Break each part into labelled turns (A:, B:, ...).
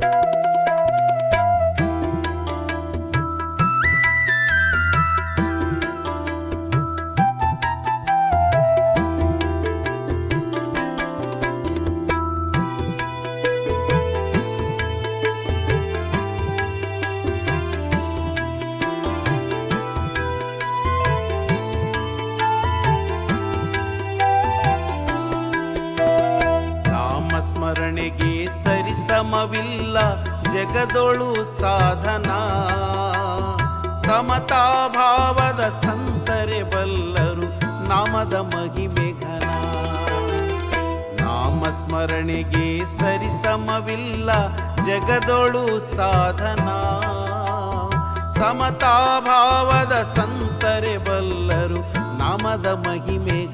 A: Thanks. ನಾಮಸ್ಮರಣೆಗೆ ಸರಿಸಮವಿಲ್ಲ ಜಗದೊಳು ಸಾಧನ. ಸಮತಾಭಾವದ ಸಂತರೆ ಬಲ್ಲರು ನಾಮದ ಮಹಿಮೆ ಘನ. ನಾಮಸ್ಮರಣೆಗೆ ಸರಿಸಮವಿಲ್ಲ ಜಗದೊಳು ಸಾಧನ. ಸಮತಾಭಾವದ ಸಂತರೆ ಬಲ್ಲರು ನಾಮದ ಮಹಿಮೆ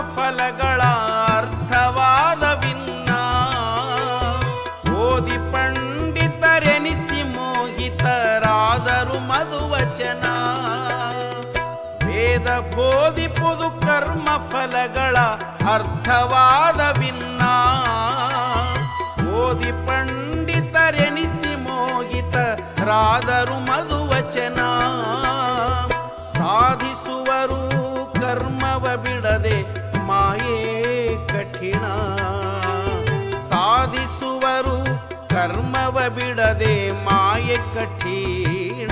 A: ಫಲಗಳ ಅರ್ಥವಾದ ಭಿನ್ನ ಓದಿ ಪಂಡಿತರೆನಿಸಿ ಮೋಹಿತರಾದರು ಮಧುವಚನ. ವೇದ ಬೋಧಿಪುದು ಕರ್ಮ ಫಲಗಳ ಅರ್ಥವಾದ ಭಿನ್ನ ಓದಿ ಪಂಡಿತರೆನಿಸಿ ಮೋಹಿತರಾದರು ಮಧುವಚನ. ಸಾಧಿಸುವರು ಕರ್ಮವ ಬಿಡದೆ ಮಾಯೇ ಕಠಿಣ. ಸಾಧಿಸುವರು ಕರ್ಮವ ಬಿಡದೆ ಮಾಯೆ ಕಠಿಣ.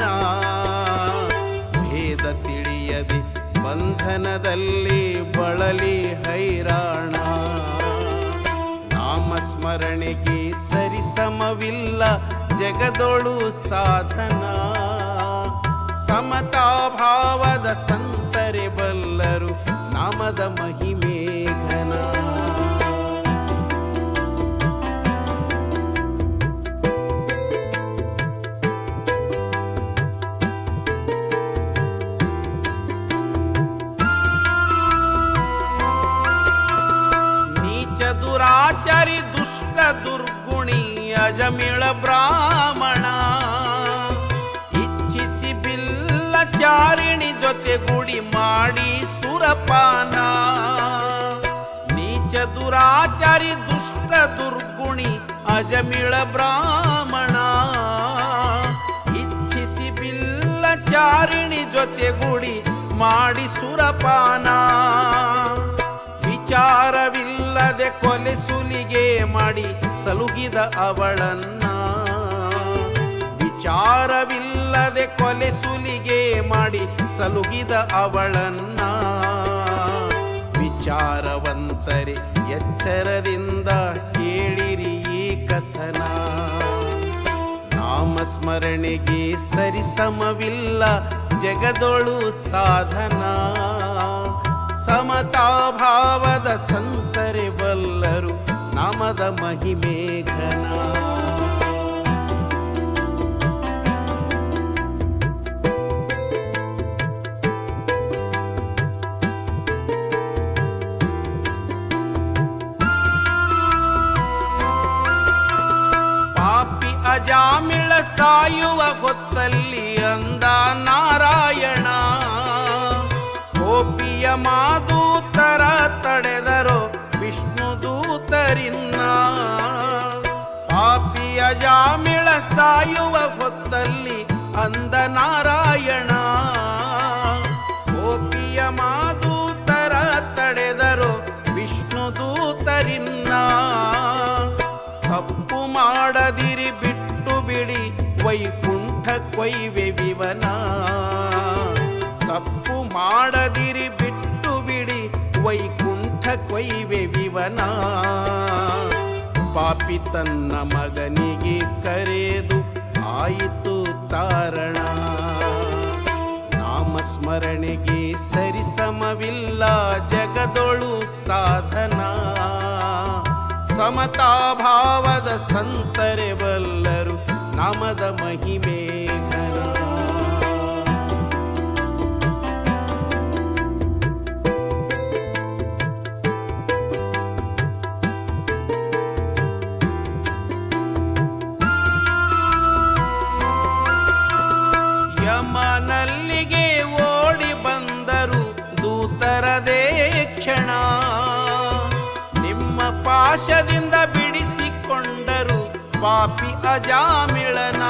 A: ಭೇದ ತಿಳಿಯದೆ ಬಂಧನದಲ್ಲಿ ಬಳಲಿ ಹೈರಾಣ. ನಾಮಸ್ಮರಣೆಗೆ ಸರಿಸಮವಿಲ್ಲ ಜಗದೊಳು ಸಾಧನ. ಸಮತಾಭಾವದ ಸಂತರೆ ಜೊತೆ ಗುಡಿ ಮಾಡಿ ಸುರಪಾನ. ನೀಚ ದುರಾಚಾರಿ ದುಷ್ಟ ದುರ್ಗುಣಿ ಅಜಮಿಳ ಬ್ರಾಹ್ಮಣ. ಇಚ್ಛಿಸಿ ಬಿಲ್ಲ ಚಾರಿಣಿ ಜೊತೆ ಗುಡಿ ಮಾಡಿ ಸುರಪಾನ. ವಿಚಾರವಿಲ್ಲದೆ ಕೊಲೆ ಸುಲಿಗೆ ಮಾಡಿ ಸಲುಗಿದ ಅವಳನ್ನ. ವಿಚಾರವಿಲ್ಲದೆ ಕೊಲೆ ಸುಲಿಗೆ ಮಾಡಿ ಸಲುಗಿದ ಅವಳನ್ನ. ವಿಚಾರವಂತರೆ ಎಚ್ಚರದಿಂದ ಕೇಳಿರಿ ಈ ಕಥನ. ನಾಮಸ್ಮರಣೆಗೆ ಸರಿಸಮವಿಲ್ಲ ಜಗದೊಳು ಸಾಧನ. ಸಮತಾಭಾವದ ಸಂತರೆ ಬಲ್ಲರು ನಾಮದ ಮಹಿಮೆ ಅಜಾಮಿಳ ಸಾಯುವ ಹೊತ್ತಲ್ಲಿ ಅಂದ ನಾರಾಯಣ. ಗೋಪಿಯ ಮಾದೂತರ ತಡೆದರು ವಿಷ್ಣು ದೂತರಿನ್ನ. ಪಾಪಿಯ ಜಾಮಿಳ ಸಾಯುವ ಹೊತ್ತಲ್ಲಿ ಅಂದ ನಾರಾಯಣ. ಗೋಪಿಯ ಮಾದೂತರ ತಡೆದರು ವಿಷ್ಣು ದೂತರಿನ್ನ. ತಪ್ಪು ಮಾಡದಿರಿ ಬಿಟ್ಟು ಬಿಡಿ ವೈಕುಂಠ ಕೊಯ್ವೆ ವಿವನ. ತಪ್ಪು ಮಾಡದಿರಿ, ಬಿಟ್ಟು ಬಿಡಿ ವೈಕುಂಠ ಕೊಯ್ವೆ ವಿವನ. ಪಾಪಿ ತನ್ನ ಮಗನಿಗೆ ಕರೆದು ಆಯಿತು ತಾರಣ. ನಾಮಸ್ಮರಣೆಗೆ ಸರಿಸಮವಿಲ್ಲ ಜಗದೊಳು ಸಾಧನ. ಸಮತಾಭಾವದ ಸಂತರೆ ಬಲ್ಲರು ನಾಮದ ಮಹಿಮೆ ಯಮನಲ್ಲಿಗೆ ಓಡಿ ಬಂದರು ದೂತರದೇ ಕ್ಷಣ. ನಿಮ್ಮ ಪಾಶದಿಂದ ಪಾಪಿ ಅಜಾಮಿಳನ.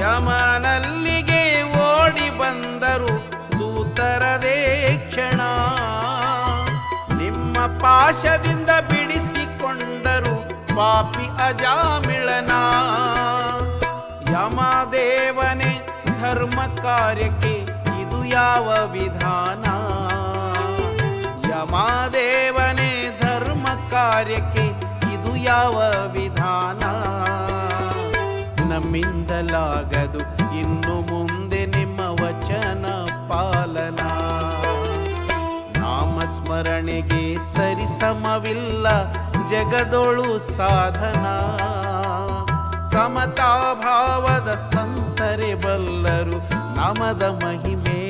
A: ಯಮನಲ್ಲಿಗೆ ಓಡಿ ಬಂದರು ದೂತರದೇ ಕ್ಷಣ ನಿಮ್ಮ ಪಾಶದಿಂದ ಬಿಡಿಸಿಕೊಂಡರು ಪಾಪಿ ಅಜಾಮಿಳನ. ಯಮದೇವನೇ, ಧರ್ಮ ಕಾರ್ಯಕ್ಕೆ ಇದು ಯಾವ ವಿಧಾನ? ಯಮದೇವನೇ, ಧರ್ಮ ಕಾರ್ಯಕ್ಕೆ ಯಾವ ವಿಧಾನ? ನಮ್ಮಿಂದಲಾಗದು ಇನ್ನು ಮುಂದೆ ನಿಮ್ಮ ವಚನ ಪಾಲನ. ನಾಮಸ್ಮರಣೆಗೆ ಸರಿಸಮವಿಲ್ಲ ಜಗದೊಳು ಸಾಧನ. ಸಮತಾಭಾವದ ಸಂತರೆ ಬಲ್ಲರು ನಾಮದ ಮಹಿಮೆ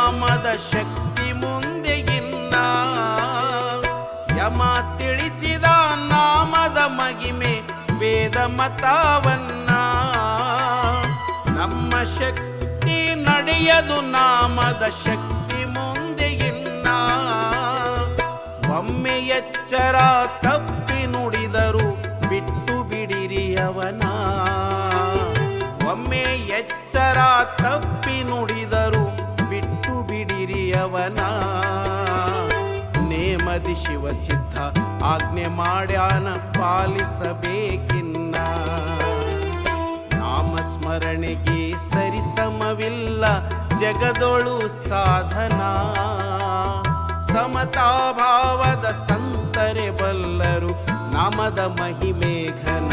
A: ನಾಮದ ಶಕ್ತಿ ಮುಂದೆ ಇನ್ನ. ಯಮ ತಿಳಿಸಿದ ನಾಮದ ಮಗಿಮೆ ವೇದ ಮತವನ್ನ. ನಮ್ಮ ಶಕ್ತಿ ನಡೆಯದು ನಾಮದ ಶಕ್ತಿ ಮುಂದೆ ಇನ್ನ. ಒಮ್ಮೆ ಎಚ್ಚರ ತಪ್ಪಿ ನುಡಿದರು ಬಿಟ್ಟು ಬಿಡಿರಿ ಅವನ ಒಮ್ಮೆ ಎಚ್ಚರ ತಪ್ಪಿ ಬಿಡಿರಿ ಅವನ ನೇಮದಿ ಶಿವಸಿದ್ಧ ಆಜ್ಞೆ ಮಾಡ್ಯಾನ ಪಾಲಿಸಬೇಕಿನ್ನ. ನಾಮಸ್ಮರಣೆಗೆ ಸರಿಸಮವಿಲ್ಲ ಜಗದೊಳು ಸಾಧನಾ. ಸಮತಾಭಾವದ ಸಂತರೆ ಬಲ್ಲರು, ನಾಮದ ಮಹಿಮೆ ಘನ.